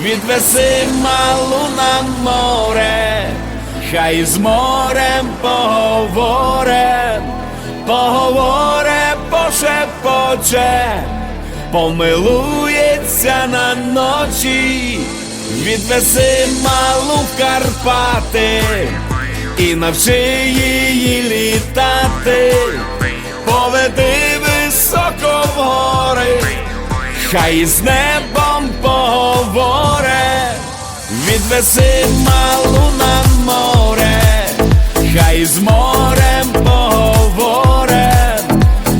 відвеси малу на море, хай з морем поговоре, поговоре, пошепоче, помилується на ночі, відвеси малу в Карпати і навчи її літати, поведи високо в гори, хай з поговоре, відвеси малу на море, хай з морем поговоре,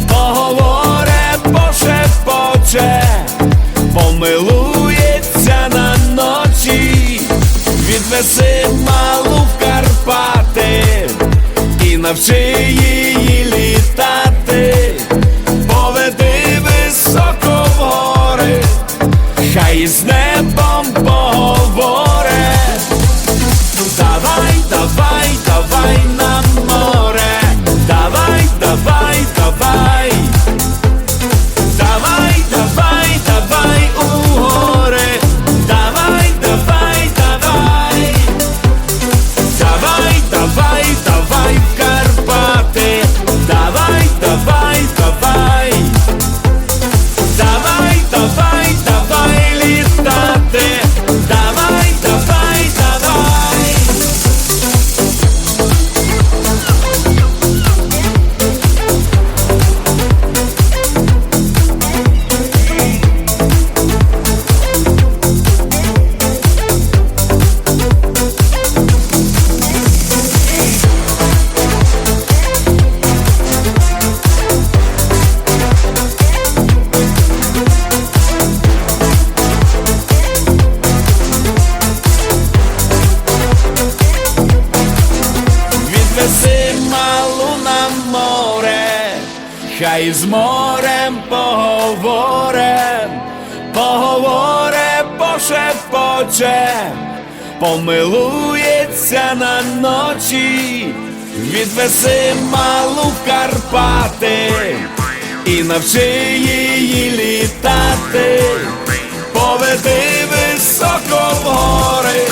поговоре, пошепоче, помилується на ночі, відвеси малу в Карпати і навчи її літати, поведи високо в гори, хай з небом хай з морем поговоре, поговоре, пошепоче, помилується на ночі, відвеси малу Карпати і навчи її літати, поведи високо в гори.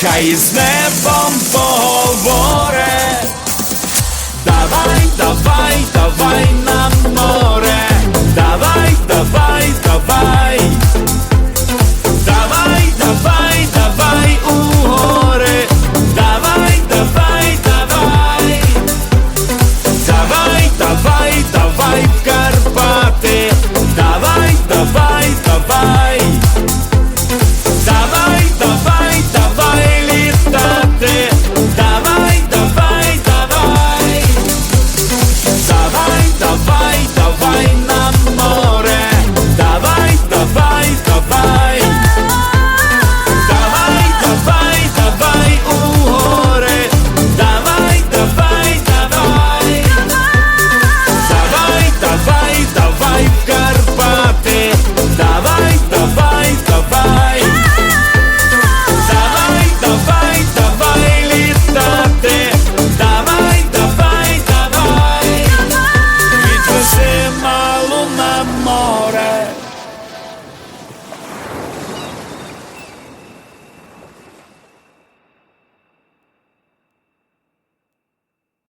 Хай з небом поговоре, I've got